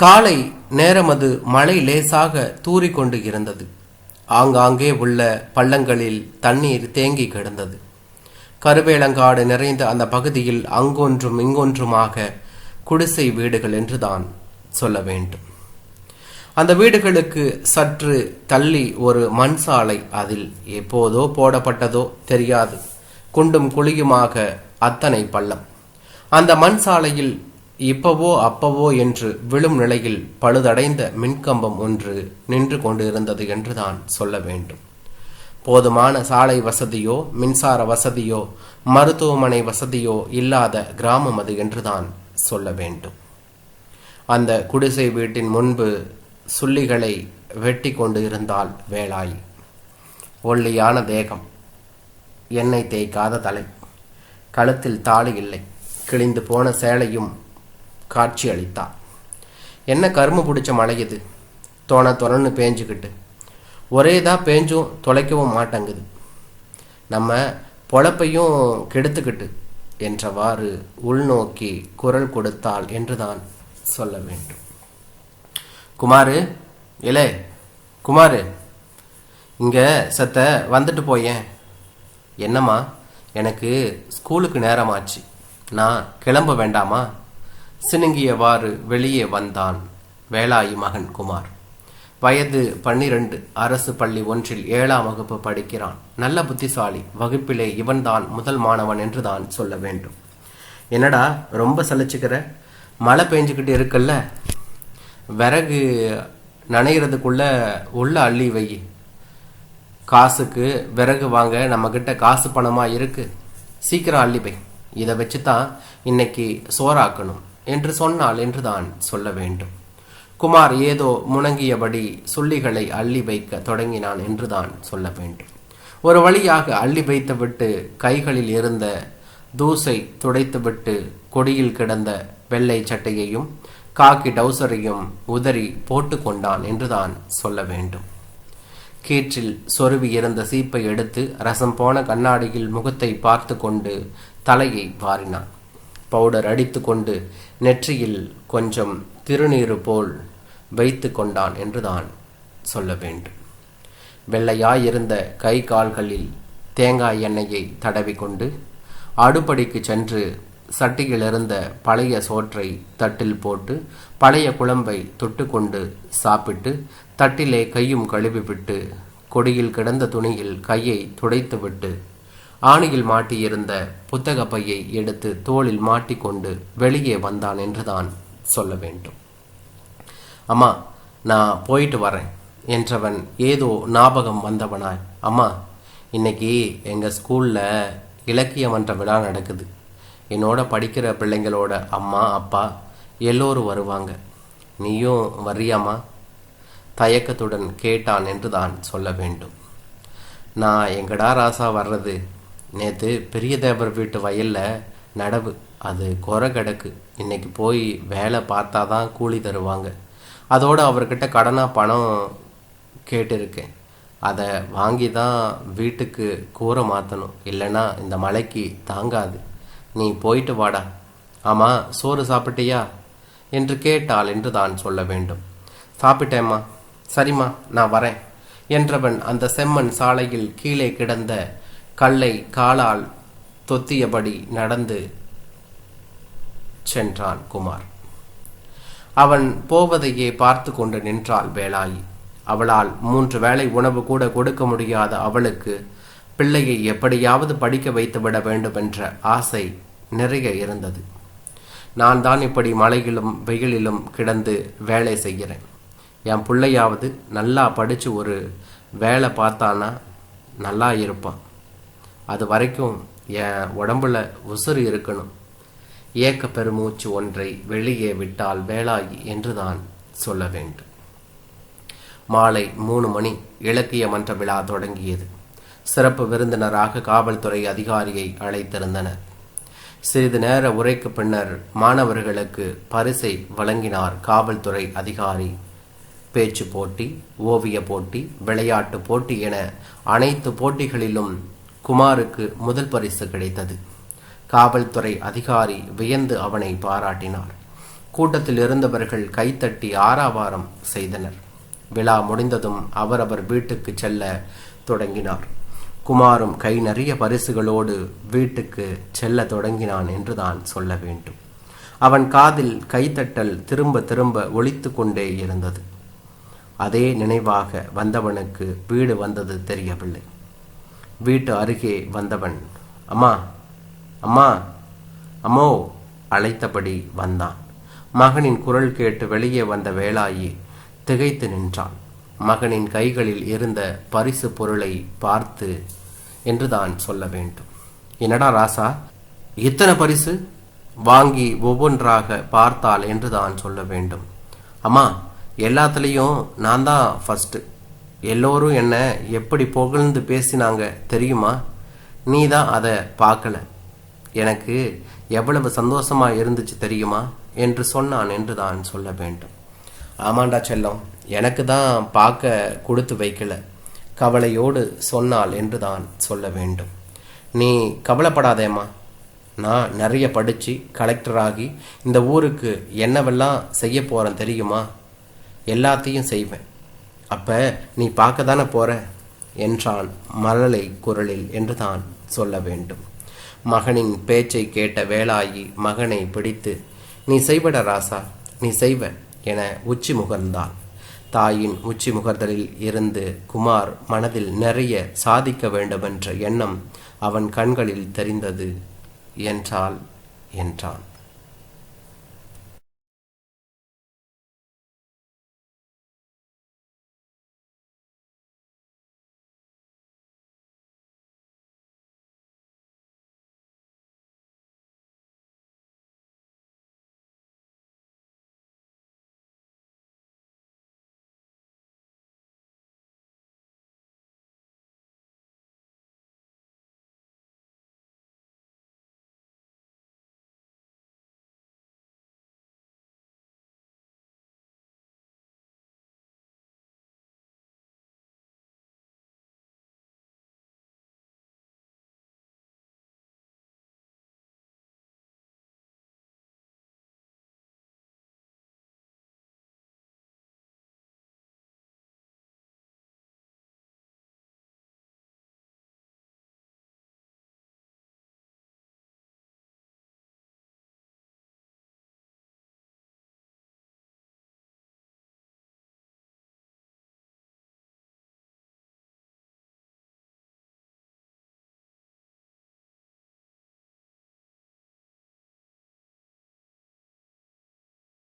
காலை நேரமது மழை லேசாக தூறிக்கொண்டு இருந்தது. ஆங்காங்கே உள்ள பள்ளங்களில் தண்ணீர் தேங்கி கிடந்தது. கருவேலங்காடு நிறைந்த அந்த பகுதியில் அங்கொன்றும் இங்கொன்றுமாக குடிசை வீடுகள் என்றுதான் சொல்ல வேண்டும். அந்த வீடுகளுக்கு சற்று தள்ளி ஒரு மண் சாலை அதில் எப்போதோ போடப்பட்டதோ தெரியாது. குண்டும் குழியுமாக அத்தனை பள்ளம். அந்த மண் சாலையில் இப்பவோ அப்பவோ என்று விழும் நிலையில் பழுதடைந்த மின்கம்பம் ஒன்று நின்று கொண்டிருந்தது என்றுதான் சொல்ல வேண்டும். போதுமான சாலை வசதியோ மின்சார வசதியோ மருத்துவமனை வசதியோ இல்லாத கிராமம் அது என்றுதான் சொல்ல வேண்டும். அந்த குடிசை வீட்டின் முன்பு சுள்ளிகளை வெட்டி கொண்டு இருந்தால் வேளாய். ஒல்லியான தேகம். எண்ணெய் தேய்க்காத தலை. கழுத்தில் தாலி இல்லை. கிழிந்து போன சேலையும் காட்சி அளித்தாள் என்ன கரும்பு பிடிச்ச மழை இது தோண தொணன்னு பேஞ்சுக்கிட்டு. ஒரேதா பேஞ்சும் தொலைக்கவும் மாட்டேங்குது. நம்ம பொழப்பையும் கெடுத்துக்கிட்டு என்றவாறு உள்நோக்கி குரல் கொடுத்தாள் என்றுதான் சொல்ல வேண்டும். குமாரு இலே குமாரு இங்கே செத்த வந்துட்டு போயேன். என்னம்மா எனக்கு ஸ்கூலுக்கு நேரமாச்சு. நான் கிளம்ப வேண்டாமா? சினுங்கியவாறு வெளியே வந்தான் வேலாயி மகன் குமார். வயது பன்னிரண்டு அரசு பள்ளி ஒன்றில் ஏழாம் வகுப்பு படிக்கிறான். நல்ல புத்திசாலி வகுப்பிலே இவன்தான் முதல் மாணவன் என்று தான் சொல்ல வேண்டும். என்னடா ரொம்ப சலிச்சுக்கிற? மழை பெஞ்சுக்கிட்டு இருக்குல்ல? விறகு நனைகிறதுக்குள்ள உள்ள அள்ளி வை. காசுக்கு விறகு வாங்க நம்மக்கிட்ட காசு பணமாக இருக்கு. சீக்கிரம் அள்ளி வை. இதை வச்சு தான் இன்னைக்கு சோறாக்கணும். என்று சொன்னால் என்று தான் சொல்ல வேண்டும். குமார் ஏதோ முணங்கியபடி சுள்ளிகளை அள்ளி வைக்க தொடங்கினான் என்றுதான் சொல்ல வேண்டும். ஒரு வழியாக அள்ளி வைத்துவிட்டு கைகளில் இருந்த தூசை துடைத்துவிட்டு கொடியில் கிடந்த வெள்ளை சட்டையையும் காக்கி டவுசரையும் உதறி போட்டு கொண்டான் என்றுதான் சொல்ல வேண்டும். கீற்றில் சொருவி இருந்த சீப்பை எடுத்து ரசம் போன கண்ணாடியில் முகத்தை பார்த்து கொண்டு தலையை வாரினான். பவுடர் அடித்து கொண்டு நெற்றியில் கொஞ்சம் திருநீறு போல் வைத்து கொண்டான் என்றுதான் சொல்ல வேண்டும். வெள்ளையாயிருந்த கை கால்களில் தேங்காய் எண்ணெயை தடவி கொண்டு அடுப்படிக்கு சென்று சட்டியிலிருந்த பழைய சோற்றை தட்டில் போட்டு பழைய குழம்பை தொட்டுக்கொண்டு சாப்பிட்டு தட்டிலே கையும் கழுவிவிட்டு கொடியில் கிடந்த துணியில் கையை துடைத்துவிட்டு ஆணியில் மாட்டியிருந்த புத்தக பையை எடுத்து தோளில் மாட்டிக்கொண்டு வெளியே வந்தான் என்றுதான் சொல்ல வேண்டும். அம்மா நான் போயிட்டு வரேன் என்றவன் ஏதோ ஞாபகம் வந்தவனாய். அம்மா இன்னைக்கு எங்கள் ஸ்கூலில் இலக்கிய மன்ற விழா நடக்குது. என்னோட படிக்கிற பிள்ளைங்களோட அம்மா அப்பா எல்லோரும் வருவாங்க. நீயும் வர்றியாமா தயக்கத்துடன் கேட்டான் என்று தான் சொல்ல வேண்டும். நான் எங்கடா ராசா வர்றது? நேற்று பெரிய தேவர் வீட்டு வயலில் நடவு. அது குறை கிடக்கு. இன்றைக்கி போய் வேலை பார்த்தா தான் கூலி தருவாங்க. அதோடு அவர்கிட்ட கடனாக பணம் கேட்டிருக்கேன். அதை வாங்கி தான் வீட்டுக்கு கூரை மாற்றணும் இல்லைன்னா இந்த மழைக்கு தாங்காது. நீ போயிட்டு வாடா. ஆமாம் சோறு சாப்பிட்டியா? என்று கேட்டாள் என்று தான் சொல்ல வேண்டும். சாப்பிட்டேம்மா. சரிம்மா நான் வரேன் என்றவன் அந்த செம்மண் சாலையில் கீழே கிடந்த கல்லை காலால் தொத்தியபடி நடந்து சென்றான் குமார். அவன் போவதையே பார்த்து கொண்டு நின்றாள் வேளாயி. அவளால் மூன்று வேளை உணவு கூட கொடுக்க முடியாத அவளுக்கு பிள்ளையை எப்படியாவது படிக்க வைத்து விட வேண்டும் என்ற ஆசை நிறைய இருந்தது. நான் தான் இப்படி மழையிலும் வெயிலிலும் கிடந்து வேலை செய்கிறேன். என் பிள்ளையாவது நல்லா படித்து ஒரு வேலை பார்த்தானா? நல்லா இருப்பான். அது வரைக்கும் என் உடம்புல உசுறு இருக்கணும். ஏக்க பெருமூச்சு ஒன்றை வெளியே விட்டால் வேளாய் என்று தான் சொல்ல வேண்டும். மாலை மூணு மணி இலக்கிய மன்ற விழா தொடங்கியது. சிறப்பு விருந்தினராக காவல்துறை அதிகாரியை அழைத்திருந்தனர். சிறிது நேர உரைக்கு பின்னர் மாணவர்களுக்கு பரிசை வழங்கினார் காவல்துறை அதிகாரி. பேச்சு போட்டி ஓவிய போட்டி விளையாட்டு போட்டி என அனைத்து போட்டிகளிலும் குமாருக்கு முதல் பரிசு கிடைத்தது. காவல்துறை அதிகாரி வியந்து அவனை பாராட்டினார். கூட்டத்தில் இருந்தவர்கள் கைத்தட்டி ஆராவாரம் செய்தனர். விழா முடிந்ததும் அவரவர் வீட்டுக்கு செல்ல தொடங்கினார். குமாரும் கை நிறைய பரிசுகளோடு வீட்டுக்கு செல்ல தொடங்கினான் என்றுதான் சொல்ல வேண்டும். அவன் காதில் கைத்தட்டல் திரும்ப திரும்ப ஒழித்து கொண்டே இருந்தது. அதே நினைவாக வந்தவனுக்கு வீடு வந்தது தெரியவில்லை. வீட்டு அருகே வந்தவன். அம்மா அம்மா அம்மோ அழைத்தபடி வந்தான். மகனின் குரல் கேட்டு வெளியே வந்த வேலாயி திகைத்து நின்றான். மகனின் கைகளில் இருந்த பரிசு பொருளை பார்த்து என்றுதான் சொல்ல வேண்டும். என்னடா ராசா இத்தனை பரிசு? வாங்கி ஒவ்வொன்றாக பார்த்தால் என்றுதான் சொல்ல வேண்டும். அம்மா எல்லாத்துலேயும் நான் தான் ஃபஸ்ட்டு எல்லோரும் என்ன எப்படி புகழ்ந்து பேசினாங்க தெரியுமா? நீ தான் அதை பார்க்கல. எனக்கு எவ்வளவு சந்தோஷமாக இருந்துச்சு தெரியுமா? என்று சொன்னான் என்று தான் சொல்ல வேண்டும். ஆமாண்டா செல்லம் எனக்கு தான் பார்க்க கொடுத்து வைக்கல. கவலையோடு சொன்னாள் என்று தான் சொல்ல வேண்டும். நீ கவலைப்படாதேம்மா. நான் நிறைய படித்து கலெக்டராகி இந்த ஊருக்கு என்னவெல்லாம் செய்ய போகிறேன் தெரியுமா? எல்லாத்தையும் செய்வேன். அப்போ நீ பார்க்க தானே போகிற என்றான் மழலை குரலில் என்று தான் சொல்ல வேண்டும். மகனின் பேச்சை கேட்ட வேலாயி மகனை பிடித்து நீ செய்வட ராசா நீ செய்வ என உச்சி முகர்ந்தான் தாயின் உச்சி முகர்தலில் இருந்து குமார் மனதில் நிறைய சாதிக்க வேண்டுமென்ற எண்ணம் அவன் கண்களில் தெரிந்தது என்றால் என்றான்.